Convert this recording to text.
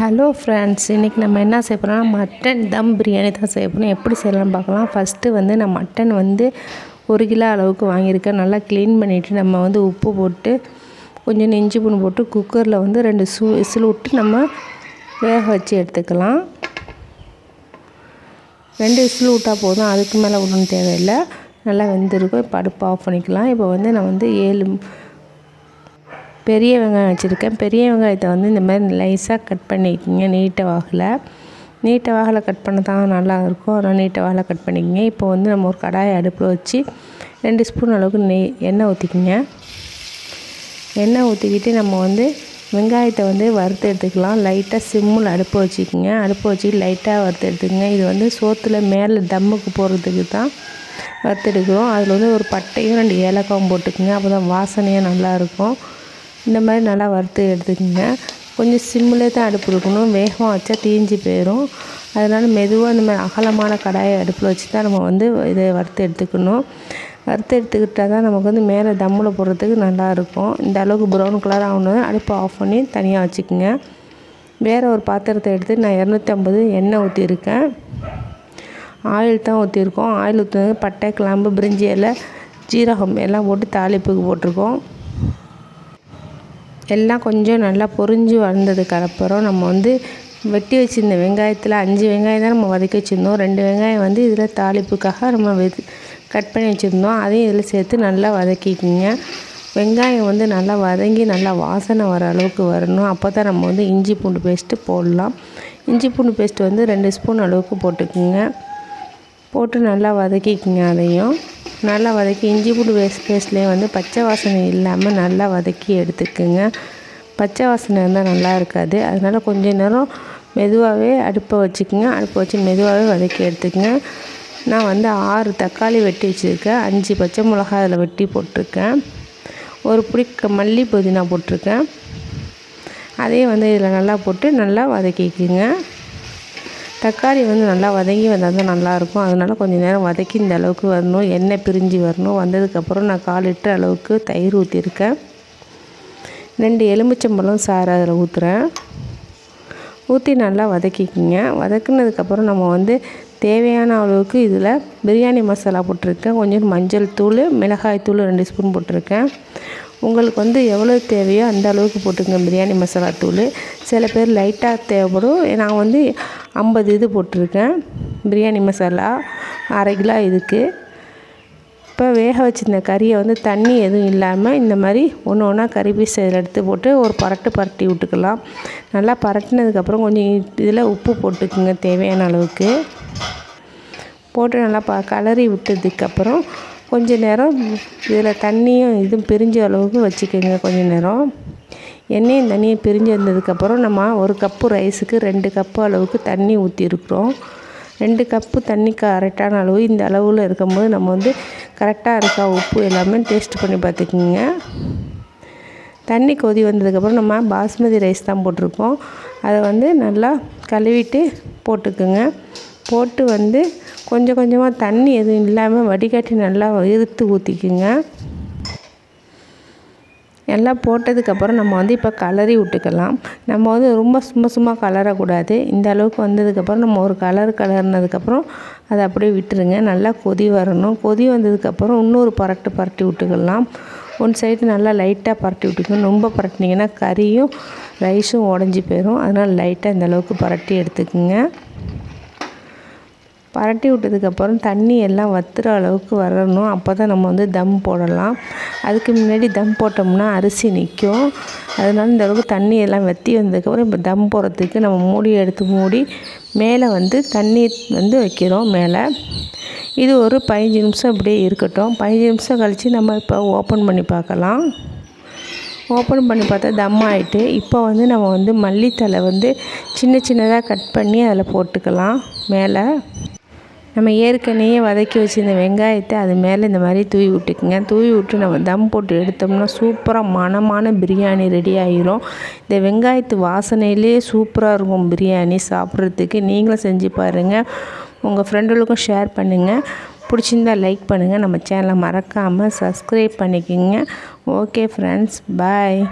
Hello friends இன்றைக்கி நம்ம என்ன செய்ய போகிறோம்னா மட்டன் தம் பிரியாணி தான் செய்ய போகிறோம் எப்படி செய்யலாம்னு பார்க்கலாம். ஃபஸ்ட்டு வந்து நான் மட்டன் வந்து ஒரு கிலோ அளவுக்கு வாங்கியிருக்கேன். நல்லா க்ளீன் பண்ணிவிட்டு நம்ம வந்து உப்பு போட்டு கொஞ்சம் நெஞ்சு புண்ணு போட்டு குக்கரில் வந்து ரெண்டு சூ விசில் விட்டு நம்ம வேக வச்சு எடுத்துக்கலாம். ரெண்டு விசில் விட்டால் போதும். அதுக்கு மேலே விடணும் தேவையில்லை. நல்லா வெந்திருக்கும். இப்போ அடுப்பு ஆஃப் பண்ணிக்கலாம். இப்போ வந்து நான் வந்து ஏழு பெரிய வெங்காயம் வச்சுருக்கேன். பெரிய வெங்காயத்தை வந்து இந்த மாதிரி லைஸாக கட் பண்ணிக்கோங்க. நீட்ட வாகில். நீட்ட வாகில் கட் பண்ண தான் நல்லா இருக்கும். அதனால் நீட்ட வாகில் கட் பண்ணிக்கோங்க. இப்போ வந்து நம்ம ஒரு கடாயை அடுப்பில் வச்சு ரெண்டு ஸ்பூன் அளவுக்கு நெய் எண்ணெய் ஊற்றிக்கிங்க எண்ணெய் ஊற்றிக்கிட்டு நம்ம வந்து வெங்காயத்தை வந்து வறுத்து எடுத்துக்கலாம். லைட்டாக சிம்மில் அடுப்பு வச்சுக்கோங்க. அடுப்பு வச்சு லைட்டாக வறுத்து எடுத்துக்கோங்க. இது வந்து சோத்தில் மேலே தம்முக்கு போடுறதுக்கு தான் வறுத்து எடுக்கிறோம். அதில் வந்து ஒரு பட்டையும் ரெண்டு ஏலக்காவும் போட்டுக்கோங்க. அப்போ தான் வாசனையாக நல்லாயிருக்கும் இந்த மாதிரி நல்லா வறுத்து எடுத்துக்கோங்க. கொஞ்சம் சிம்மில் தான் அடுப்பு இருக்கணும். வேகமாக வச்சா தீஞ்சு போயிடும் அதனால் மெதுவாக இந்த மாதிரி அகலமான கடாயை அடுப்பில் வச்சு தான் நம்ம வந்து இதை வறுத்து எடுத்துக்கணும். வறுத்து எடுத்துக்கிட்டால் தான் நமக்கு வந்து மேலே தம்மில் போடுறதுக்கு நல்லாயிருக்கும் இந்த அளவுக்கு ப்ரௌன் கலர் ஆகணும். அடுப்பை ஆஃப் பண்ணி தனியாக வச்சுக்கோங்க. வேறு ஒரு பாத்திரத்தை எடுத்து நான் இரநூத்தி ஐம்பது எண்ணெய் ஊற்றிருக்கேன் ஆயில் தான் ஊற்றிருக்கோம் ஆயில் ஊற்றுனது பட்டை கிளாம்பு பிரிஞ்சி இலை ஜீரகம் எல்லாம் போட்டு தாளிப்புக்கு போட்டிருக்கோம். எல்லாம் கொஞ்சம் நல்லா பொரிஞ்சு வந்ததுக்கப்புறம் நம்ம வந்து வெட்டி வச்சுருந்த வெங்காயத்தில் அஞ்சு வெங்காயம் தான் நம்ம வதக்கி வச்சுருந்தோம். ரெண்டு வெங்காயம் வந்து இதில் தாளிப்புக்காக நம்ம கட் பண்ணி வச்சுருந்தோம். அதையும் இதில் சேர்த்து நல்லா வதக்கிக்கிங்க. வெங்காயம் வந்து நல்லா வதங்கி நல்லா வாசனை வர அளவுக்கு வரணும். அப்போ தான் நம்ம வந்து இஞ்சி பூண்டு பேஸ்ட்டு போடலாம். இஞ்சி பூண்டு பேஸ்ட்டு வந்து ரெண்டு ஸ்பூன் அளவுக்கு போட்டுக்குங்க. போட்டு நல்லா வதக்கிக்கிங்க அதையும். நல்லா வதக்கி இஞ்சி பூண்டு பேஸ்ட் பேஸ்ட்லேயே வந்து பச்சை வாசனை இல்லாமல் நல்லா வதக்கி எடுத்துக்குங்க. பச்சை வாசனை இருந்தால் நல்லா இருக்காது. அதனால் கொஞ்ச நேரம் மெதுவாகவே அடுப்பை வச்சுக்கோங்க. அடுப்பை வச்சு மெதுவாகவே வதக்கி எடுத்துக்கோங்க. நான் வந்து ஆறு தக்காளி வெட்டி வச்சுருக்கேன். அஞ்சு பச்சை மிளகாய் அதில் வெட்டி போட்டிருக்கேன். ஒரு பிடி மல்லி புதினா போட்டிருக்கேன். அதையும் வந்து இதில் நல்லா போட்டு நல்லா வதக்கிக்குங்க. தக்காளி வந்து நல்லா வதங்கி வந்தால் தான் நல்லாயிருக்கும். அதனால் கொஞ்சம் நேரம் வதக்கி இந்த அளவுக்கு வரணும். எண்ணெய் பிரிஞ்சு வரணும். வந்ததுக்கப்புறம் நான் கால் லிட்டர் அளவுக்கு தயிர் ஊற்றிருக்கேன் ரெண்டு எலுமிச்சம்பழம் சாறு அதில் ஊற்றுறேன் ஊற்றி நல்லா வதக்கிக்கிங்க. வதக்குனதுக்கப்புறம் நம்ம வந்து தேவையான அளவுக்கு இதில் பிரியாணி மசாலா போட்டிருக்கேன். கொஞ்சம் மஞ்சள் தூள் மிளகாய் தூள் ரெண்டு ஸ்பூன் போட்டிருக்கேன். உங்களுக்கு வந்து எவ்வளோ தேவையோ அந்த அளவுக்கு போட்டுக்கோங்க. பிரியாணி மசாலா தூள். சில பேர் லைட்டாக தேவைப்படும். நான் வந்து ஐம்பது இது போட்டிருக்கேன். பிரியாணி மசாலா அரை கிலோ இதுக்கு. இப்போ வேக வச்சுருந்த கறியை வந்து தண்ணி எதுவும் இல்லாமல் இந்த மாதிரி ஒன்று ஒன்றா கறி பீஸ் இதில் எடுத்து போட்டு ஒரு பரட்டு பரட்டி விட்டுக்கலாம். நல்லா பரட்டினதுக்கப்புறம் கொஞ்சம் இதில் உப்பு போட்டுக்குங்க தேவையான அளவுக்கு. போட்டு நல்லா ப கலரி விட்டதுக்கப்புறம் கொஞ்ச நேரம் இதில் தண்ணியும் இதுவும் பிரிஞ்ச அளவுக்கு வச்சுக்கோங்க கொஞ்ச நேரம். எண்ணெயும் தண்ணியும் பிரிஞ்சு வந்ததுக்கப்புறம் நம்ம ஒரு கப்பு ரைஸுக்கு ரெண்டு கப்பு அளவுக்கு தண்ணி ஊற்றிருக்குறோம் ரெண்டு கப்பு தண்ணி கரெக்டான அளவு இந்த அளவில் இருக்கும்போது நம்ம வந்து கரெக்டாக இருக்கா உப்பு எல்லாமே டேஸ்ட் பண்ணி பார்த்துக்குங்க. தண்ணி கொதி வந்ததுக்கப்புறம் நம்ம பாஸ்மதி ரைஸ் தான் போட்டிருக்கோம். அதை வந்து நல்லா கழுவிட்டு போட்டுக்குங்க. போட்டு வந்து கொஞ்சம் கொஞ்சமாக தண்ணி எதுவும் இல்லாமல் வடிகட்டி நல்லா இழுத்து ஊற்றிக்குங்க எல்லாம் போட்டதுக்கப்புறம் நம்ம வந்து இப்போ கலரி விட்டுக்கலாம். நம்ம வந்து ரொம்ப சும்மா சும்மா கலரக்கூடாது இந்த அளவுக்கு வந்ததுக்கப்புறம் நம்ம ஒரு கலர் கலர்னதுக்கப்புறம் அதை அப்படியே விட்டுருங்க. நல்லா கொதி வரணும். கொதி வந்ததுக்கப்புறம் இன்னொரு பரட்டு பரட்டி விட்டுக்கலாம். ஒன் சைடு நல்லா லைட்டாக பரட்டி விட்டுக்கணும். ரொம்ப பரட்டினீங்கன்னா கறியும் ரைஸும் உடஞ்சி போயிடும் அதனால் லைட்டாக இந்த அளவுக்கு பரட்டி எடுத்துக்கோங்க. பரட்டி விட்டதுக்கப்புறம் தண்ணி எல்லாம் வத்துற அளவுக்கு வரணும். அப்போ தான் நம்ம வந்து தம் போடலாம். அதுக்கு முன்னாடி தம் போட்டோம்னா அரிசி நிற்கும். அதனால இந்த அளவுக்கு தண்ணி எல்லாம் வற்றி வந்ததுக்கப்புறம் இப்போ தம் போடுறதுக்கு நம்ம மூடி எடுத்து மூடி மேலே வந்து தண்ணி வந்து வைக்கிறோம் மேலே. இது ஒரு பதினஞ்சு நிமிஷம் அப்படியே இருக்கட்டும். பதினஞ்சு நிமிஷம் கழித்து நம்ம இப்போ ஓப்பன் பண்ணி பார்க்கலாம். ஓப்பன் பண்ணி பார்த்தா தம் ஆகிட்டு இப்போ வந்து நம்ம வந்து மல்லித்தலை வந்து சின்ன சின்னதாக கட் பண்ணி அதில் போட்டுக்கலாம் மேலே. நம்ம ஏற்கனவே வதக்கி வச்சுருந்த வெங்காயத்தை அது மேலே இந்த மாதிரி தூவி விட்டுக்குங்க. தூவி விட்டு நம்ம தம் போட்டு எடுத்தோம்னா சூப்பராக மணமான பிரியாணி ரெடி ஆகிரும் இந்த வெங்காயத்து வாசனையிலே சூப்பராக இருக்கும் பிரியாணி சாப்பிட்றதுக்கு. நீங்களும் செஞ்சு பாருங்கள் உங்கள் ஃப்ரெண்டுகளுக்கும் ஷேர் பண்ணுங்கள் பிடிச்சிருந்தா லைக் பண்ணுங்கள் நம்ம சேனலை மறக்காமல் சப்ஸ்கிரைப் பண்ணிக்கோங்க. Okay friends. பாய்.